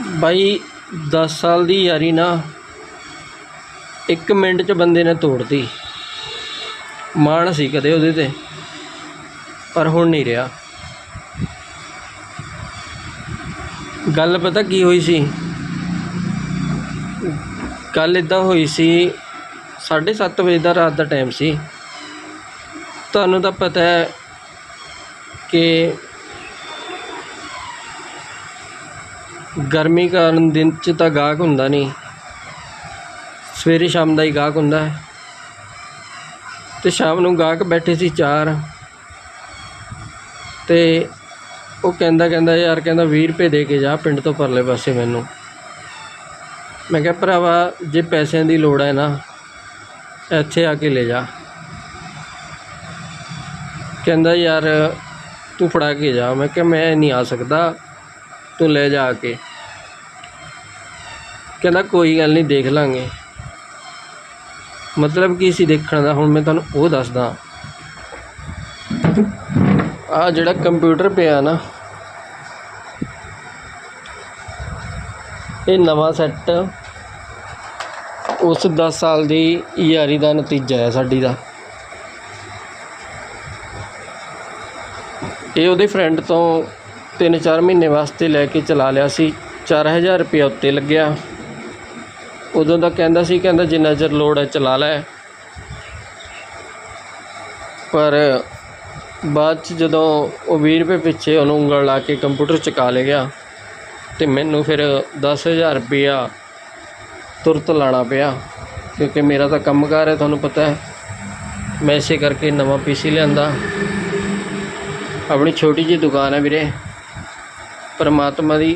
ਬਾਈ 10 ਸਾਲ ਦੀ ਯਾਰੀ ਨਾ। ਇੱਕ ਮਿੰਟ 'ਚ ਬੰਦੇ ਨੇ ਤੋੜਤੀ। ਮਾਣ ਸੀ ਕਦੇ ਉਹਦੇ ਤੇ, ਪਰ ਹੁਣ ਨਹੀਂ ਰਿਹਾ। ਗੱਲ ਪਤਾ ਕੀ ਹੋਈ ਸੀ? ਗੱਲ ਇਦਾਂ ਹੋਈ ਸੀ 7:30 ਵਜੇ ਦਾ ਰਾਤ ਦਾ ਟਾਈਮ ਸੀ। ਤੁਹਾਨੂੰ ਤਾਂ ਪਤਾ ਹੈ ਕਿ ਗਰਮੀ ਕਾਰਨ ਦਿਨ 'ਚ ਤਾਂ ਗਾਹਕ ਹੁੰਦਾ ਨਹੀਂ। ਸਵੇਰੇ ਸ਼ਾਮ ਦਾ ਹੀ ਗਾਹਕ ਹੁੰਦਾ ਹੈ। ਤੇ ਸ਼ਾਮ ਨੂੰ ਗਾਹਕ ਬੈਠੇ ਸੀ ਚਾਰ। ਅਤੇ ਉਹ ਕਹਿੰਦਾ ਕਹਿੰਦਾ, ਯਾਰ ਕਹਿੰਦਾ 20 ਰੁਪਏ ਦੇ ਕੇ ਜਾ ਪਿੰਡ ਤੋਂ ਪਰਲੇ ਪਾਸੇ ਮੈਨੂੰ। ਮੈਂ ਕਿਹਾ, ਭਰਾਵਾ, ਜੇ ਪੈਸਿਆਂ ਦੀ ਲੋੜ ਹੈ ਨਾ, ਇੱਥੇ ਆ ਕੇ ਲੈ ਜਾ। ਕਹਿੰਦਾ, ਯਾਰ ਤੂੰ ਫੜਾ ਕੇ ਜਾ। ਮੈਂ ਕਿਹਾ, ਮੈਂ ਨਹੀਂ ਆ ਸਕਦਾ। ਤੋਂ ਲੈ ਜਾ ਕੇ। ਕਹਿੰਦਾ, ਕੋਈ ਗੱਲ ਨਹੀਂ, ਦੇਖ ਲਾਂਗੇ। ਮਤਲਬ ਕੀ ਸੀ ਦੇਖਣ ਦਾ? ਹੁਣ ਮੈਂ ਤੁਹਾਨੂੰ ਉਹ ਦੱਸਦਾ। ਆ ਜਿਹੜਾ ਕੰਪਿਊਟਰ ਪਿਆ ਨਾ, ਇਹ ਨਵਾਂ ਸੈੱਟ, ਉਸ 10 ਸਾਲ ਦੀ ਯਾਰੀ ਦਾ ਨਤੀਜਾ ਹੈ ਸਾਡੀ ਦਾ। ਇਹ ਉਹਦੇ ਫਰੈਂਡ ਤੋਂ 3-4 ਮਹੀਨੇ ਵਾਸਤੇ ਲੈ ਕੇ ਚਲਾ ਲਿਆ ਸੀ। 4000 ਰੁਪਏ ਉੱਤੇ ਲੱਗਿਆ। ਉਦੋਂ ਦਾ ਕਹਿੰਦਾ ਸੀ, ਕਹਿੰਦਾ ਜਿੰਨਾ ਚਿਰ ਲੋੜ ਹੈ ਚਲਾ ਲੈ। ਪਰ ਬਾਅਦ ਚ ਜਦੋਂ ਉਹ 20 ਰੁਪਏ ਪਿੱਛੇ ਉਹਨੂੰ ਉਂਗਲ ਲਾ ਕੇ ਕੰਪਿਊਟਰ ਚੁਕਾ ਲੈ ਗਿਆ ਤੇ ਮੈਨੂੰ ਫਿਰ 10000 ਰੁਪਇਆ ਤੁਰਤ ਲਾਣਾ ਪਿਆ। ਕਿਉਂਕਿ ਮੇਰਾ ਤਾਂ ਕੰਮਕਾਰ ਹੈ, ਤੁਹਾਨੂੰ ਪਤਾ ਹੈ। ਮੈਂ ਇਸੇ ਕਰਕੇ ਨਵਾਂ ਪੀਸੀ ਲਿਆਂਦਾ। ਆਪਣੀ ਛੋਟੀ ਜਿਹੀ ਦੁਕਾਨ ਹੈ ਵੀਰੇ। ਪਰਮਾਤਮਾ ਦੀ